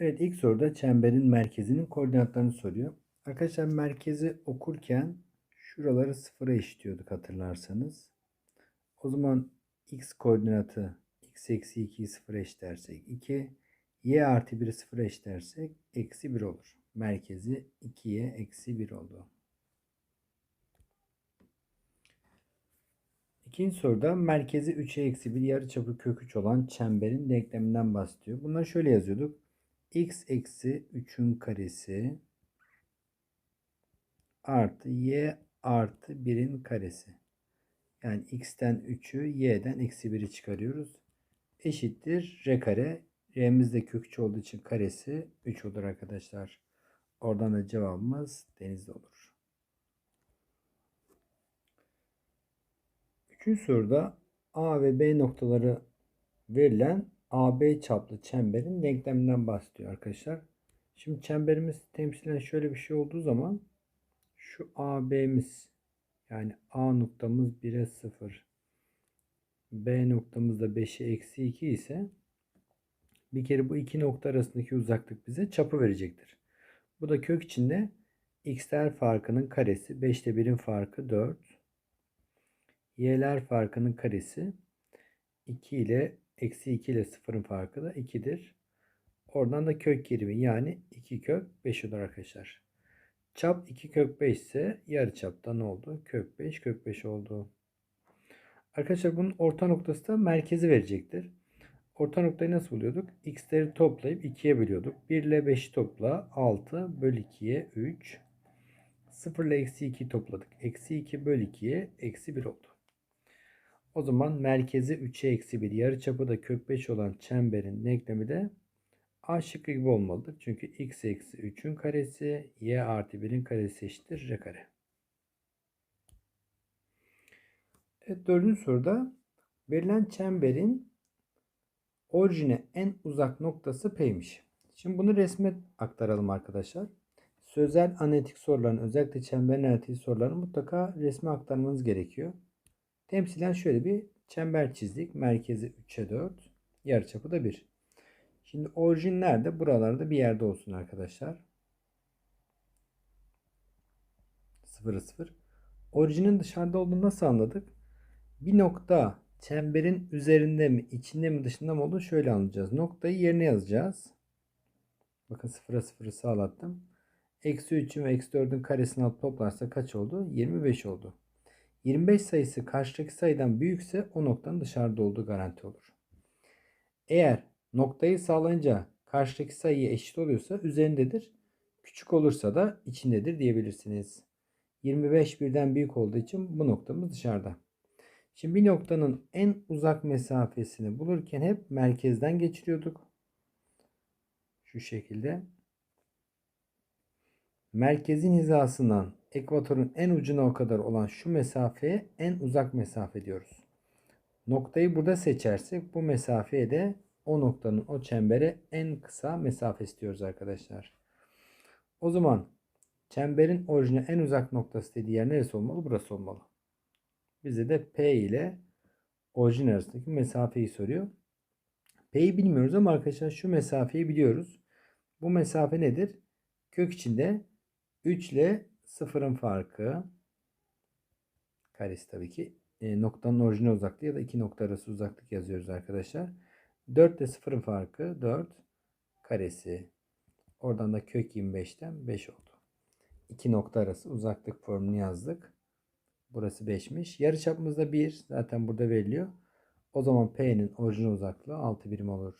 Evet ilk soruda çemberin merkezinin koordinatlarını soruyor. Arkadaşlar merkezi okurken şuraları sıfıra eşitliyorduk hatırlarsanız. O zaman x koordinatı x eksi 2'yi sıfıra eşitlersek 2, y artı 1'i sıfıra eşitlersek eksi 1 olur. Merkezi 2'ye eksi 1 oldu. İkinci soruda merkezi 3'e eksi 1 yarıçapı kök 3 olan çemberin denkleminden bahsediyor. Bunları şöyle yazıyorduk x eksi 3'ün karesi artı y artı 1'in karesi. Yani x'ten 3'ü y'den eksi 1'i çıkarıyoruz. Eşittir r kare. R'miz de kökçü olduğu için karesi 3 olur arkadaşlar. Oradan da cevabımız denizde olur. Üçüncü soruda A ve B noktaları verilen AB çaplı çemberin denkleminden bahsediyor arkadaşlar. Şimdi çemberimiz temsilen şöyle bir şey olduğu zaman şu AB'miz yani A noktamız 1'e 0 B noktamız da 5'e eksi 2 ise bir kere bu iki nokta arasındaki uzaklık bize çapı verecektir. Bu da kök içinde x'ler farkının karesi 5'te 1'in farkı 4 y'ler farkının karesi 2 ile Eksi 2 ile 0'ın farkı da 2'dir. Oradan da kök 20 yani 2 kök 5 olur arkadaşlar. Çap 2 kök 5 ise yarı çapta ne oldu? Kök 5 kök 5 oldu. Arkadaşlar bunun orta noktası da merkezi verecektir. Orta noktayı nasıl buluyorduk? X'leri toplayıp 2'ye bölüyorduk. 1 ile 5'i topla 6 böl 2'ye 3. 0 ile eksi 2 topladık. Eksi 2 böl 2'ye eksi 1 oldu. O zaman merkezi 3'e eksi 1 yarıçapı da kök 5 olan çemberin denklemi de A şıkkı gibi olmalıdır. Çünkü x eksi 3'ün karesi y artı 1'in karesi eşittir r kare. Evet dördüncü soruda verilen çemberin orijine en uzak noktası P'ymiş. Şimdi bunu resme aktaralım arkadaşlar. Sözel analitik soruların özellikle çember analitiği sorularını mutlaka resme aktarmanız gerekiyor. Temsilen şöyle bir çember çizdik. Merkezi 3'e 4. Yarıçapı da 1. Şimdi orijin nerede? Buralarda bir yerde olsun arkadaşlar. 0 0. Orijinin dışarıda olduğunu nasıl anladık? Bir nokta çemberin üzerinde mi, içinde mi, dışında mı olduğunu şöyle anlayacağız. Noktayı yerine yazacağız. Bakın 0'a 0'ı sağlattım. Eksi 3'ün ve eksi 4'ün karesini alıp toplarsa kaç oldu? 25 oldu. 25 sayısı karşıdaki sayıdan büyükse o noktanın dışarıda olduğu garanti olur. Eğer noktayı sağlayınca karşıdaki sayıya eşit oluyorsa üzerindedir. Küçük olursa da içindedir diyebilirsiniz. 25 birden büyük olduğu için bu noktamız dışarıda. Şimdi bir noktanın en uzak mesafesini bulurken hep merkezden geçiriyorduk. Şu şekilde. Merkezin hizasından ekvatorun en ucuna o kadar olan şu mesafeye en uzak mesafe diyoruz. Noktayı burada seçersek bu mesafeye de o noktanın o çembere en kısa mesafe istiyoruz arkadaşlar. O zaman çemberin orijine en uzak noktası dediği yer neresi olmalı? Burası olmalı. Bize de P ile orijin arasındaki mesafeyi soruyor. P'yi bilmiyoruz ama arkadaşlar şu mesafeyi biliyoruz. Bu mesafe nedir? Kök içinde 3 ile Sıfırın farkı karesi tabii ki e, noktanın orijinal uzaklığı ya da iki nokta arası uzaklık yazıyoruz arkadaşlar. 4 ile sıfırın farkı 4 karesi. Oradan da kök 25'ten 5 oldu. İki nokta arası uzaklık formunu yazdık. Burası 5'miş. Yarıçapımız da 1. Zaten burada veriliyor. O zaman P'nin orijinal uzaklığı 6 birim olur.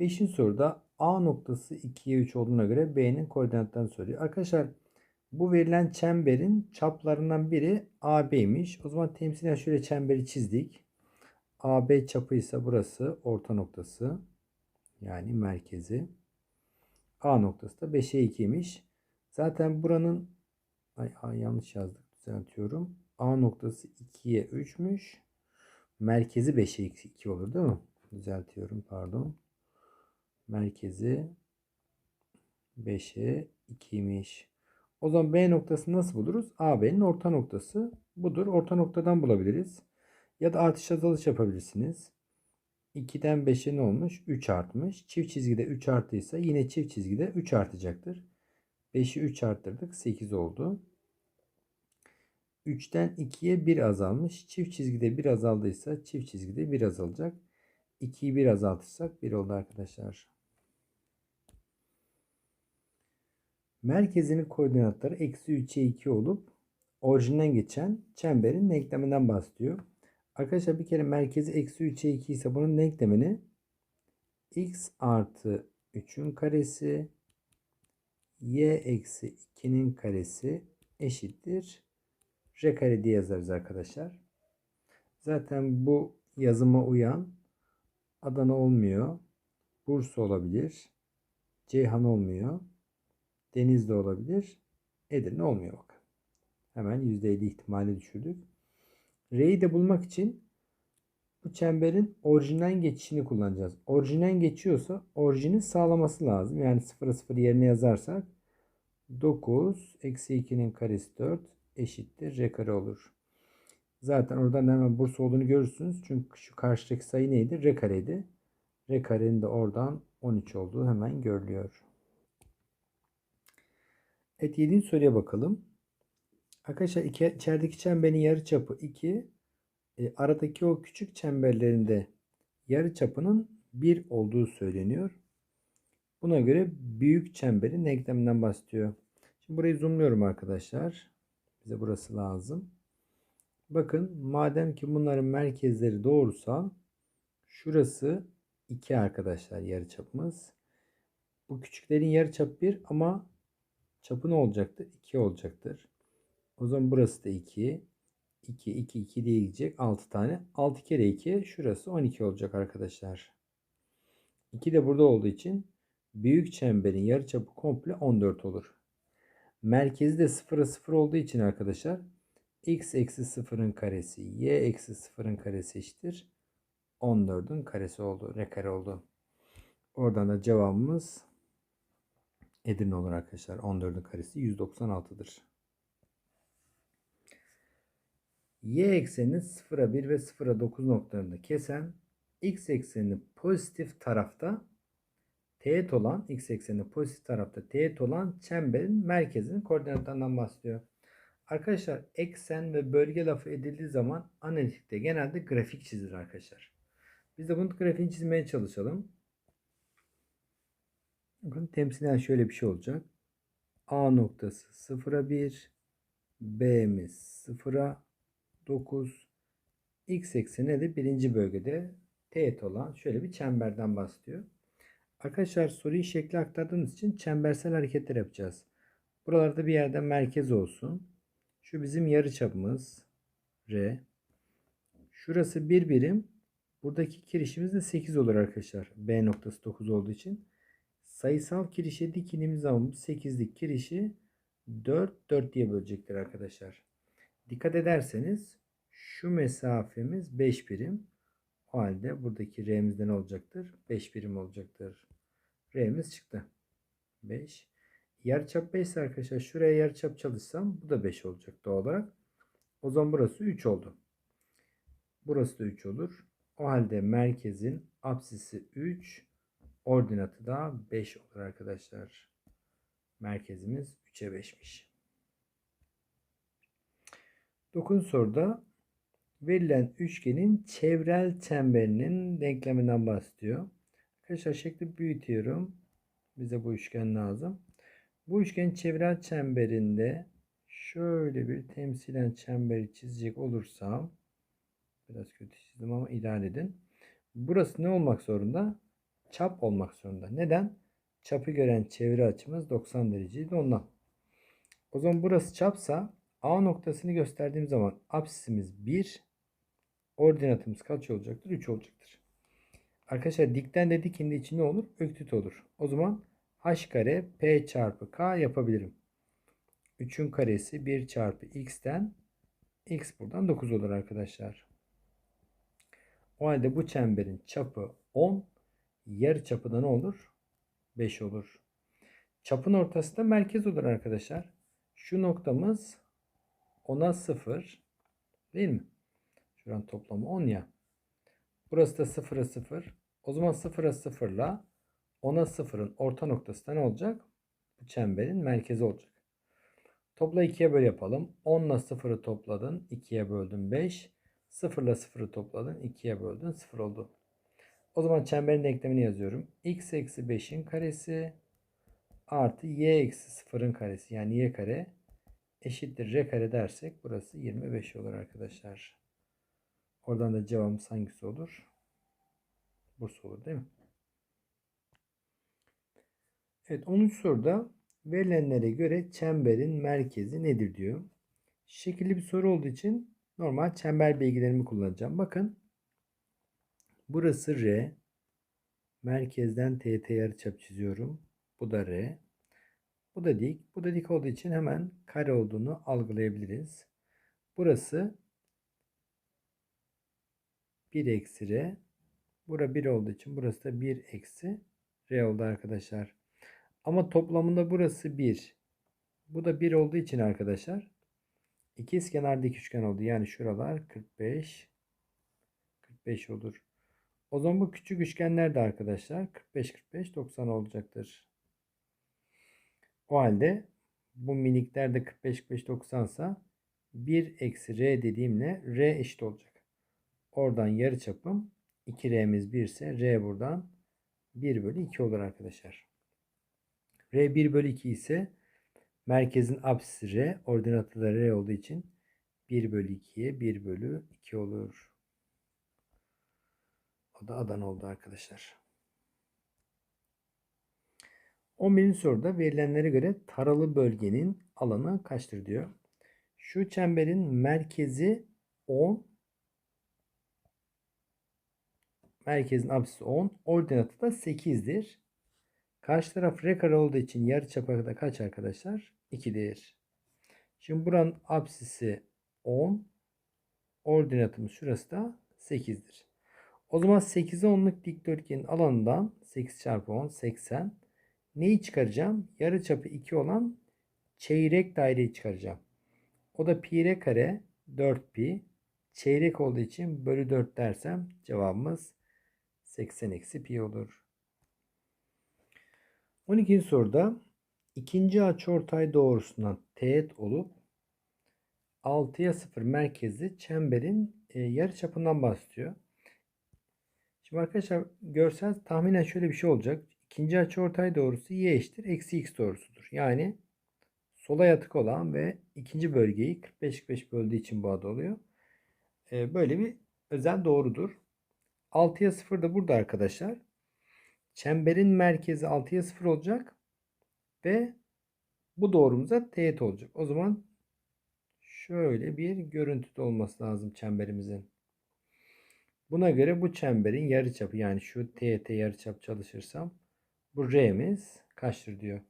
Beşinci soruda A noktası 2'ye 3 olduğuna göre B'nin koordinatlarını soruyor. Arkadaşlar bu verilen çemberin çaplarından biri AB'ymiş. O zaman temsilen şöyle çemberi çizdik. AB çapı ise burası orta noktası. Yani merkezi. A noktası da 5'e 2'ymiş. Zaten buranın ay, ay yanlış yazdık. Düzeltiyorum. A noktası 2'ye 3'müş. Merkezi 5'e 2 olur değil mi? Düzeltiyorum pardon merkezi 5'e 2'ymiş. O zaman B noktasını nasıl buluruz? AB'nin orta noktası budur. Orta noktadan bulabiliriz. Ya da artış azalış yapabilirsiniz. 2'den 5'e ne olmuş? 3 artmış. Çift çizgide 3 artıysa yine çift çizgide 3 artacaktır. 5'i 3 arttırdık. 8 oldu. 3'ten 2'ye 1 azalmış. Çift çizgide 1 azaldıysa çift çizgide 1 azalacak. 2'yi 1 azaltırsak 1 oldu arkadaşlar. Merkezinin koordinatları eksi 3'e 2 olup orijinden geçen çemberin denkleminden bahsediyor. Arkadaşlar bir kere merkezi eksi 3'e 2 ise bunun denklemini x artı 3'ün karesi y eksi 2'nin karesi eşittir r kare diye yazarız arkadaşlar. Zaten bu yazıma uyan Adana olmuyor. Bursa olabilir. Ceyhan olmuyor. Denizli olabilir. Edirne olmuyor bakın. Hemen %50 ihtimali düşürdük. R'yi de bulmak için bu çemberin orijinden geçişini kullanacağız. Orijinden geçiyorsa orijini sağlaması lazım. Yani 0'a 0 yerine yazarsak 9 eksi 2'nin karesi 4 eşittir r kare olur. Zaten oradan hemen Bursa olduğunu görürsünüz. Çünkü şu karşıdaki sayı neydi? R kareydi. R karenin de oradan 13 olduğu hemen görülüyor. Evet 7. soruya bakalım. Arkadaşlar iki, içerideki çemberin yarıçapı 2. E, aradaki o küçük çemberlerinde yarıçapının 1 olduğu söyleniyor. Buna göre büyük çemberin denkleminden bahsediyor. Şimdi burayı zoomluyorum arkadaşlar. Bize burası lazım. Bakın madem ki bunların merkezleri doğrusal şurası 2 arkadaşlar yarıçapımız. Bu küçüklerin yarıçapı 1 ama çapı ne olacaktır? 2 olacaktır. O zaman burası da 2. 2, 2, 2 diye gidecek. 6 tane. 6 kere 2 şurası 12 olacak arkadaşlar. 2 de burada olduğu için büyük çemberin yarıçapı komple 14 olur. Merkezi de 0'a 0 olduğu için arkadaşlar x eksi 0'ın karesi y eksi 0'ın karesi eşittir. 14'ün karesi oldu. Ne kare oldu. Oradan da cevabımız Edirne olur arkadaşlar. 14'ün karesi 196'dır. Y eksenini 0'a 1 ve 0'a 9 noktalarında kesen x eksenini pozitif tarafta teğet olan x eksenini pozitif tarafta teğet olan çemberin merkezinin koordinatlarından bahsediyor. Arkadaşlar eksen ve bölge lafı edildiği zaman analitikte genelde grafik çizilir arkadaşlar. Biz de bunun grafiğini çizmeye çalışalım. Bakın temsilen şöyle bir şey olacak. A noktası 0'a 1, B'miz 0'a 9, X ekseni de birinci bölgede teğet olan şöyle bir çemberden bahsediyor. Arkadaşlar soruyu şekli aktardığımız için çembersel hareketler yapacağız. Buralarda bir yerde merkez olsun. Şu bizim yarı çapımız R. Şurası bir birim. Buradaki kirişimiz de 8 olur arkadaşlar. B noktası 9 olduğu için. Sayısal kirişe dikinimiz zaman 8'lik kirişi 4 4 diye bölecektir arkadaşlar. Dikkat ederseniz şu mesafemiz 5 birim. O halde buradaki R'miz ne olacaktır? 5 birim olacaktır. R'miz çıktı. 5. Yarıçap 5 ise arkadaşlar şuraya yarıçap çalışsam bu da 5 olacak doğal olarak. O zaman burası 3 oldu. Burası da 3 olur. O halde merkezin apsisi 3, ordinatı da 5 olur arkadaşlar. Merkezimiz 3'e 5'miş. 9. soruda verilen üçgenin çevrel çemberinin denkleminden bahsediyor. Arkadaşlar şekli büyütüyorum. Bize bu üçgen lazım. Bu üçgen çevrel çemberinde şöyle bir temsilen çemberi çizecek olursam biraz kötü çizdim ama idare edin. Burası ne olmak zorunda? Çap olmak zorunda. Neden? Çapı gören çevre açımız 90 dereceydi ondan. O zaman burası çapsa A noktasını gösterdiğim zaman apsisimiz 1, ordinatımız kaç olacaktır? 3 olacaktır. Arkadaşlar dikten de dikinde için ne olur? Öktüt olur. O zaman h kare p çarpı k yapabilirim. 3'ün karesi 1 çarpı x'ten x buradan 9 olur arkadaşlar. O halde bu çemberin çapı 10. Yarı çapı da ne olur? 5 olur. Çapın ortası da merkez olur arkadaşlar. Şu noktamız 10'a 0 değil mi? Şuranın toplamı 10 ya. Burası da 0'a 0. O zaman 0'a 0 ile 10'a 0'ın orta noktası da ne olacak? Bu çemberin merkezi olacak. Topla 2'ye böl yapalım. 10 ile 0'ı topladın. 2'ye böldün 5. 0 ile 0'ı topladın. 2'ye böldün. 0 oldu. O zaman çemberin denklemini yazıyorum. x eksi 5'in karesi artı y eksi 0'ın karesi yani y kare eşittir r kare dersek burası 25 olur arkadaşlar. Oradan da cevabımız hangisi olur? Bursa olur değil mi? Evet 10. soruda verilenlere göre çemberin merkezi nedir diyor. Şekilli bir soru olduğu için normal çember bilgilerimi kullanacağım. Bakın burası R. Merkezden TT yarıçap çiziyorum. Bu da R. Bu da dik. Bu da dik olduğu için hemen kare olduğunu algılayabiliriz. Burası 1 eksi R. Bura 1 olduğu için burası da 1 eksi R oldu arkadaşlar. Ama toplamında burası 1. Bu da 1 olduğu için arkadaşlar ikizkenar dik üçgen oldu. Yani şuralar 45 45 olur. O zaman bu küçük üçgen nerede arkadaşlar? 45 45 90 olacaktır. O halde bu minikler de 45 45 90 sa 1 eksi r dediğimle r eşit olacak. Oradan yarı çapım 2r'miz 1 ise r buradan 1 bölü 2 olur arkadaşlar. r 1 bölü 2 ise merkezin apsisi r ordinatı r olduğu için 1 bölü 2'ye 1 bölü 2 olur. O da Adana oldu arkadaşlar. 11. soruda verilenlere göre taralı bölgenin alanı kaçtır diyor. Şu çemberin merkezi 10. Merkezin apsisi 10. Ordinatı da 8'dir. Karşı taraf r kare olduğu için yarıçapı da kaç arkadaşlar? 2'dir. Şimdi buranın apsisi 10. Ordinatımız şurası da 8'dir. O zaman 8'e 10'luk dikdörtgenin alanından 8 çarpı 10 80. Neyi çıkaracağım? Yarı çapı 2 olan çeyrek daireyi çıkaracağım. O da pi r kare 4 pi. Çeyrek olduğu için bölü 4 dersem cevabımız 80 eksi pi olur. 12. soruda ikinci açıortay doğrusundan teğet olup 6'ya 0 merkezli çemberin e, yarı çapından bahsediyor. Şimdi arkadaşlar görsel tahminen şöyle bir şey olacak. İkinci açıortay doğrusu y eşittir eksi x doğrusudur. Yani sola yatık olan ve ikinci bölgeyi 45-45 böldüğü için bu adı oluyor. Ee, böyle bir özel doğrudur. 6'ya 0 da burada arkadaşlar. Çemberin merkezi 6'ya 0 olacak. Ve bu doğrumuza teğet olacak. O zaman şöyle bir görüntüde olması lazım çemberimizin. Buna göre bu çemberin yarıçapı yani şu teğete yarıçap çalışırsam bu R'miz kaçtır diyor.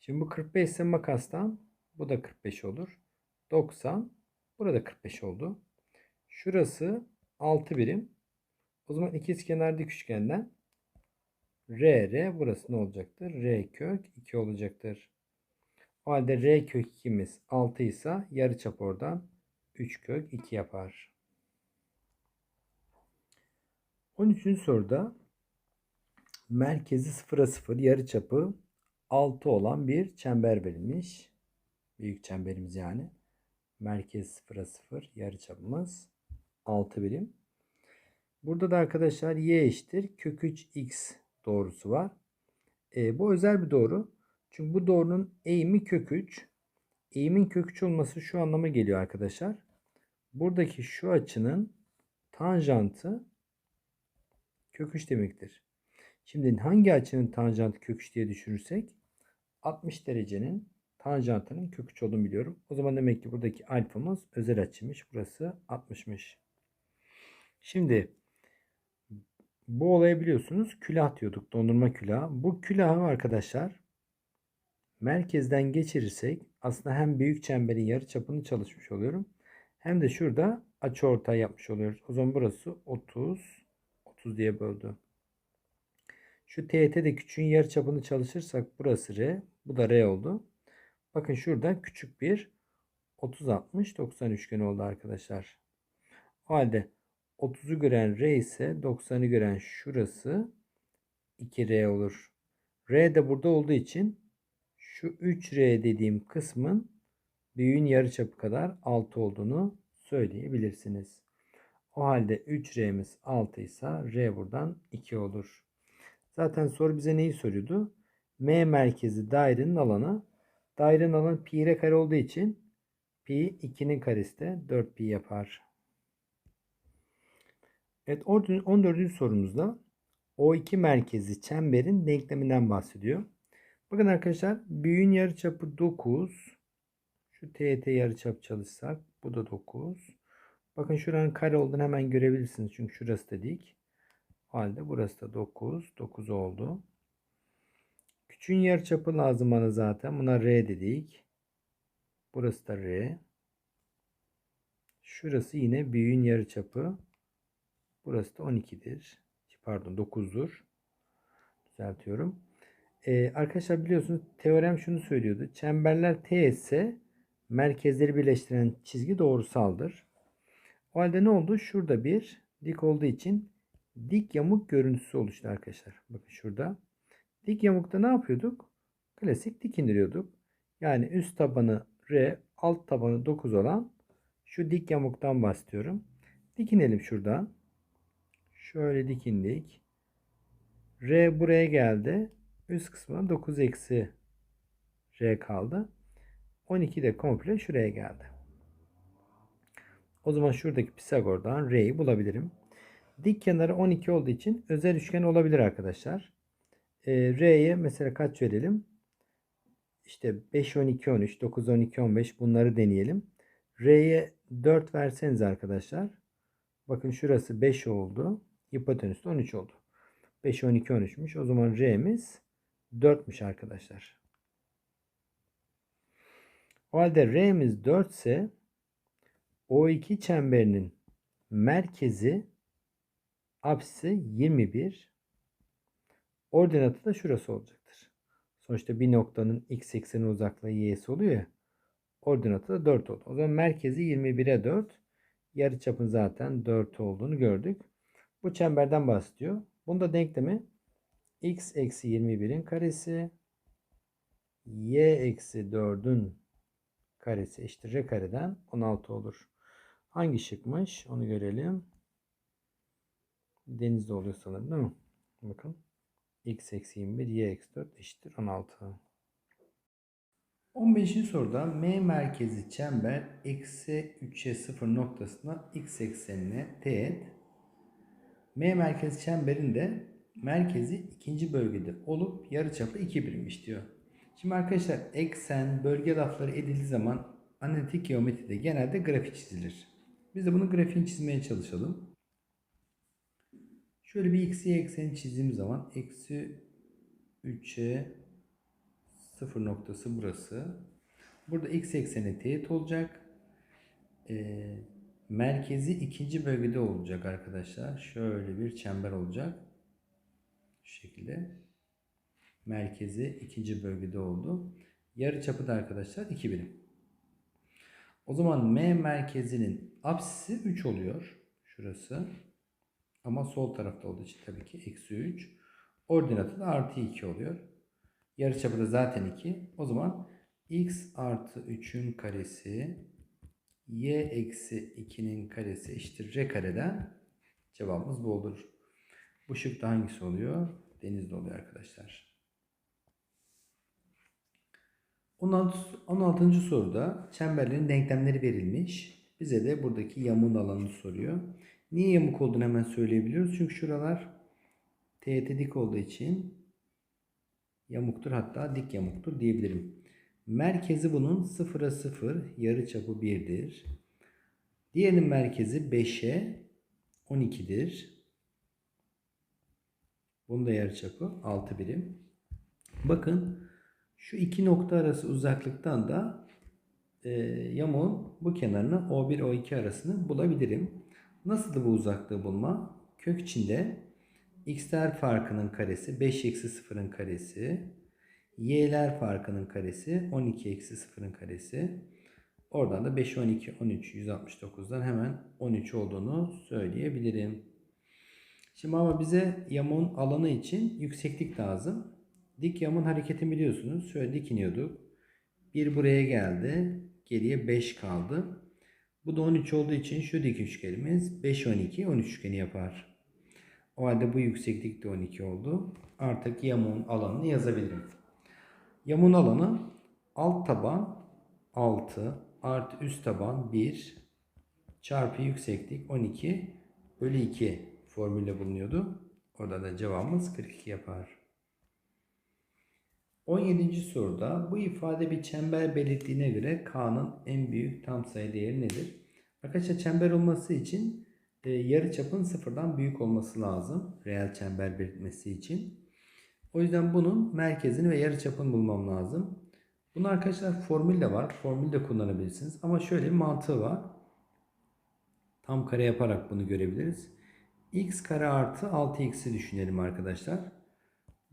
Şimdi bu 45 ise makastan bu da 45 olur. 90 burada 45 oldu. Şurası 6 birim. O zaman ikizkenar dik üçgenden R, R burası ne olacaktır? R kök 2 olacaktır. O halde R kök 2'miz 6 ise yarıçap oradan 3 kök 2 yapar. 13. soruda merkezi 0'a 0 yarıçapı 6 olan bir çember verilmiş. Büyük çemberimiz yani. Merkez 0'a 0 yarıçapımız 6 birim. Burada da arkadaşlar y eşittir kök 3 x doğrusu var. E, bu özel bir doğru. Çünkü bu doğrunun eğimi kök 3. Eğimin kök 3 olması şu anlama geliyor arkadaşlar. Buradaki şu açının tanjantı kök 3 demektir. Şimdi hangi açının tanjantı kök 3 diye düşünürsek 60 derecenin tanjantının kök 3 olduğunu biliyorum. O zaman demek ki buradaki alfamız özel açıymış. Burası 60'mış. Şimdi bu olayı biliyorsunuz külah diyorduk. Dondurma külahı. Bu külahı arkadaşlar merkezden geçirirsek aslında hem büyük çemberin yarı çapını çalışmış oluyorum. Hem de şurada açı ortay yapmış oluyoruz. O zaman burası 30 30 diye böldü. Şu TET'de küçüğün yarı çapını çalışırsak burası R. Bu da R oldu. Bakın şurada küçük bir 30 60 90 üçgen oldu arkadaşlar. O halde 30'u gören R ise 90'ı gören şurası 2R olur. R de burada olduğu için şu 3R dediğim kısmın büyüğün yarıçapı kadar 6 olduğunu söyleyebilirsiniz. O halde 3R'miz 6 ise R buradan 2 olur. Zaten soru bize neyi soruyordu? M merkezi dairenin alanı. Dairenin alanı pi r kare olduğu için pi 2'nin karesi de 4 pi yapar. Evet 14. sorumuzda O2 merkezi çemberin denkleminden bahsediyor. Bakın arkadaşlar büyüğün yarıçapı 9. Şu TET yarıçap çalışsak bu da 9. Bakın şuranın kare olduğunu hemen görebilirsiniz. Çünkü şurası da dik. O halde burası da 9. 9 oldu. Küçüğün yarıçapı lazım bana zaten. Buna R dedik. Burası da R. Şurası yine büyüğün yarıçapı. Burası da 12'dir. Pardon 9'dur. Düzeltiyorum. Ee, arkadaşlar biliyorsunuz teorem şunu söylüyordu. Çemberler T ise merkezleri birleştiren çizgi doğrusaldır. O halde ne oldu? Şurada bir dik olduğu için dik yamuk görüntüsü oluştu arkadaşlar. Bakın şurada. Dik yamukta ne yapıyorduk? Klasik dik indiriyorduk. Yani üst tabanı R, alt tabanı 9 olan şu dik yamuktan bahsediyorum. Dikinelim şuradan. Şöyle dikindik. R buraya geldi. Üst kısmına 9 eksi R kaldı. 12 de komple şuraya geldi. O zaman şuradaki Pisagor'dan R'yi bulabilirim. Dik kenarı 12 olduğu için özel üçgen olabilir arkadaşlar. Ee, R'ye mesela kaç verelim? İşte 5, 12, 13, 9, 12, 15 bunları deneyelim. R'ye 4 verseniz arkadaşlar. Bakın şurası 5 oldu. Hipotenüs de 13 oldu. 5, 12, 13'müş. O zaman R'miz 4'müş arkadaşlar. O halde R'miz 4 ise O2 çemberinin merkezi apsisi 21. Ordinatı da şurası olacaktır. Sonuçta bir noktanın x ekseni uzaklığı y'si oluyor ya. Ordinatı da 4 oldu. O zaman merkezi 21'e 4. Yarıçapın zaten 4 olduğunu gördük. Bu çemberden bahsediyor. Bunda denklemi x eksi 21'in karesi y eksi 4'ün karesi eşittir r kareden 16 olur. Hangi şıkmış? Onu görelim. Denizde oluyor sanırım değil mi? Bakın. x eksi 21 y eksi 4 eşittir 16. 15. soruda M merkezi çember eksi 3'e 0 noktasına x eksenine teğet. M merkezi çemberinde merkezi ikinci bölgede olup yarıçapı 2 birimmiş diyor. Şimdi arkadaşlar eksen, bölge lafları edildiği zaman analitik geometride genelde grafik çizilir. Biz de bunun grafiğini çizmeye çalışalım. Şöyle bir x, y ekseni çizdiğim zaman eksi 3'e 0 noktası burası. Burada x ekseni teğet olacak. Ee, merkezi ikinci bölgede olacak arkadaşlar. Şöyle bir çember olacak. Şu şekilde. Merkezi ikinci bölgede oldu. Yarı çapı da arkadaşlar 2 birim. O zaman M merkezinin apsisi 3 oluyor. Şurası. Ama sol tarafta olduğu için tabii ki eksi 3. Ordinatı da artı 2 oluyor. Yarıçapı da zaten 2. O zaman x artı 3'ün karesi y eksi 2'nin karesi eşittir r kareden cevabımız bu olur. Bu şıkta hangisi oluyor? Denizde oluyor arkadaşlar. 16. 16. soruda çemberlerin denklemleri verilmiş. Bize de buradaki yamuğun alanını soruyor. Niye yamuk olduğunu hemen söyleyebiliyoruz. Çünkü şuralar teğet dik olduğu için yamuktur hatta dik yamuktur diyebilirim. Merkezi bunun 0'a 0 yarı çapı 1'dir. Diğerinin merkezi 5'e 12'dir. Bunun da yarı çapı 6 birim. Bakın şu iki nokta arası uzaklıktan da e, yamuğun bu kenarını O1 O2 arasını bulabilirim. Nasıl bu uzaklığı bulma? Kök içinde x'ler farkının karesi 5 eksi 0'ın karesi y'ler farkının karesi 12 eksi 0'ın karesi Oradan da 5, 12, 13, 169'dan hemen 13 olduğunu söyleyebilirim. Şimdi ama bize yamuğun alanı için yükseklik lazım. Dik yamuğun hareketini biliyorsunuz. Şöyle dik iniyorduk. Bir buraya geldi. Geriye 5 kaldı. Bu da 13 olduğu için şu dik üçgenimiz 5, 12, 13 üçgeni yapar. O halde bu yükseklik de 12 oldu. Artık yamuğun alanını yazabilirim. Yamuğun alanı alt taban 6 artı üst taban 1 çarpı yükseklik 12 bölü 2 formülle bulunuyordu. Orada da cevabımız 42 yapar. 17. soruda bu ifade bir çember belirttiğine göre K'nın en büyük tam sayı değeri nedir? Arkadaşlar çember olması için e, yarı çapın sıfırdan büyük olması lazım. Reel çember belirtmesi için. O yüzden bunun merkezini ve yarı çapını bulmam lazım. Bunun arkadaşlar formül de var. Formül de kullanabilirsiniz. Ama şöyle bir mantığı var. Tam kare yaparak bunu görebiliriz. x kare artı 6x'i düşünelim arkadaşlar.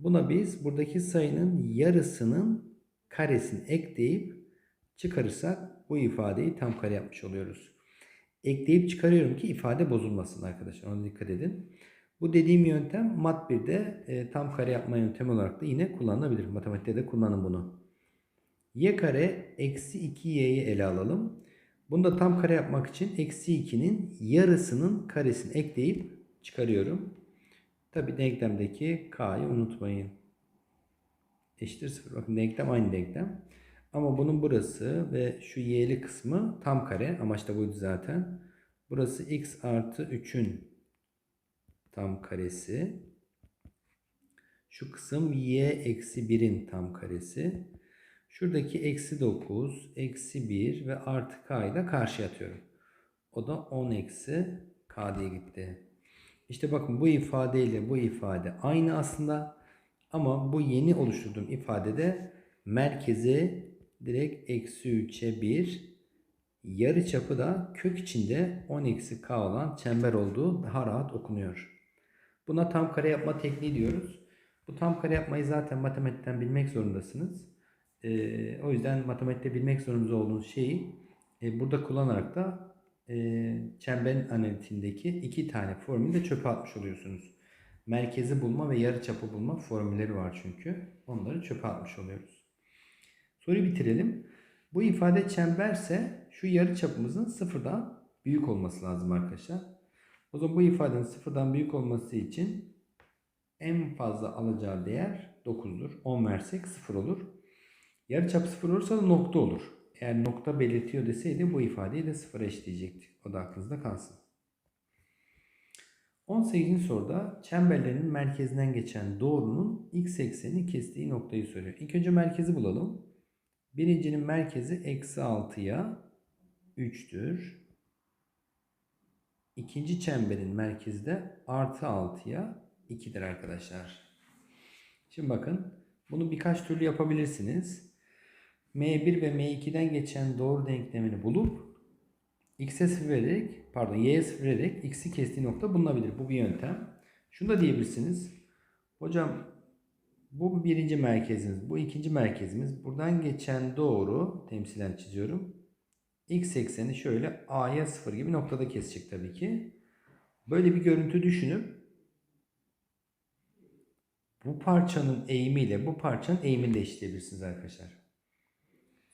Buna biz buradaki sayının yarısının karesini ekleyip çıkarırsak bu ifadeyi tam kare yapmış oluyoruz. Ekleyip çıkarıyorum ki ifade bozulmasın arkadaşlar. Ona dikkat edin. Bu dediğim yöntem mat 1'de e, tam kare yapma yöntemi olarak da yine kullanılabilir. Matematikte de kullanın bunu. y kare eksi 2y'yi ele alalım. Bunu da tam kare yapmak için eksi 2'nin yarısının karesini ekleyip çıkarıyorum. Tabi denklemdeki k'yı unutmayın. Eşittir 0. Bakın denklem aynı denklem. Ama bunun burası ve şu y'li kısmı tam kare. Amaç da buydu zaten. Burası x artı 3'ün tam karesi. Şu kısım y eksi 1'in tam karesi. Şuradaki eksi 9, eksi 1 ve artı k'yı da karşıya atıyorum. O da 10 eksi k diye gitti. İşte bakın bu ifade ile bu ifade aynı aslında. Ama bu yeni oluşturduğum ifadede merkezi direkt eksi 3'e 1 yarı çapı da kök içinde 10 eksi k olan çember olduğu daha rahat okunuyor. Buna tam kare yapma tekniği diyoruz. Bu tam kare yapmayı zaten matematikten bilmek zorundasınız. Ee, o yüzden matematikte bilmek zorunda olduğunuz şeyi e, burada kullanarak da e, çemberin analitiğindeki iki tane formülü de çöpe atmış oluyorsunuz. Merkezi bulma ve yarı çapı bulma formülleri var çünkü. Onları çöpe atmış oluyoruz. Soruyu bitirelim. Bu ifade çemberse şu yarı çapımızın sıfırdan büyük olması lazım arkadaşlar. O zaman bu ifadenin sıfırdan büyük olması için en fazla alacağı değer 9'dur. 10 versek 0 olur. Yarı çap 0 olursa da nokta olur. Eğer nokta belirtiyor deseydi bu ifadeyi de 0'a eşitleyecektik. O da aklınızda kalsın. 18. soruda çemberlerin merkezinden geçen doğrunun x eksenini kestiği noktayı soruyor. İlk önce merkezi bulalım. Birincinin merkezi eksi 6'ya 3'tür. İkinci çemberin merkezi de artı 6'ya 2'dir arkadaşlar. Şimdi bakın bunu birkaç türlü yapabilirsiniz. M1 ve M2'den geçen doğru denklemini bulup x'e 0 vererek pardon y'ye 0 vererek x'i kestiği nokta bulunabilir. Bu bir yöntem. Şunu da diyebilirsiniz. Hocam bu birinci merkezimiz, bu ikinci merkezimiz. Buradan geçen doğru temsilen çiziyorum. X ekseni şöyle A'ya 0 gibi noktada kesecek tabii ki. Böyle bir görüntü düşünüp bu parçanın eğimiyle bu parçanın eğimini de arkadaşlar.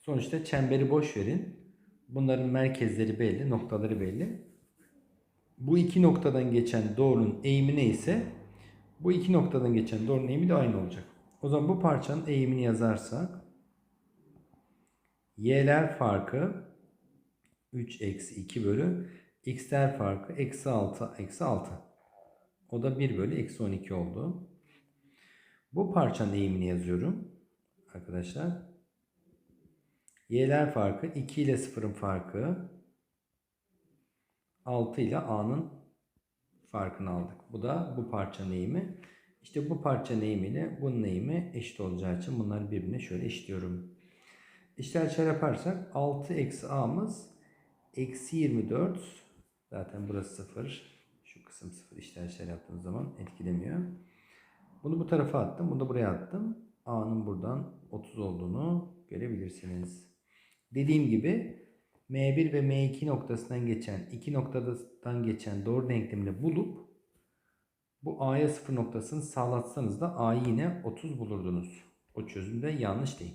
Sonuçta çemberi boş verin. Bunların merkezleri belli, noktaları belli. Bu iki noktadan geçen doğrunun eğimi neyse bu iki noktadan geçen doğrunun eğimi de aynı olacak. O zaman bu parçanın eğimini yazarsak y'ler farkı 3 eksi 2 bölü x'ler farkı eksi 6 eksi 6. O da 1 bölü eksi 12 oldu. Bu parçanın eğimini yazıyorum. Arkadaşlar. Y'ler farkı 2 ile 0'ın farkı 6 ile A'nın farkını aldık. Bu da bu parçanın eğimi. İşte bu parçanın eğimiyle bunun eğimi eşit olacağı için bunları birbirine şöyle eşitliyorum. İşler şöyle yaparsak 6 eksi A'mız eksi 24 zaten burası 0 şu kısım 0 işler şöyle yaptığınız zaman etkilemiyor. Bunu bu tarafa attım. Bunu da buraya attım. A'nın buradan 30 olduğunu görebilirsiniz. Dediğim gibi M1 ve M2 noktasından geçen, iki noktadan geçen doğru denklemini bulup bu A'ya 0 noktasını sağlatsanız da A'yı yine 30 bulurdunuz. O çözümde yanlış değil.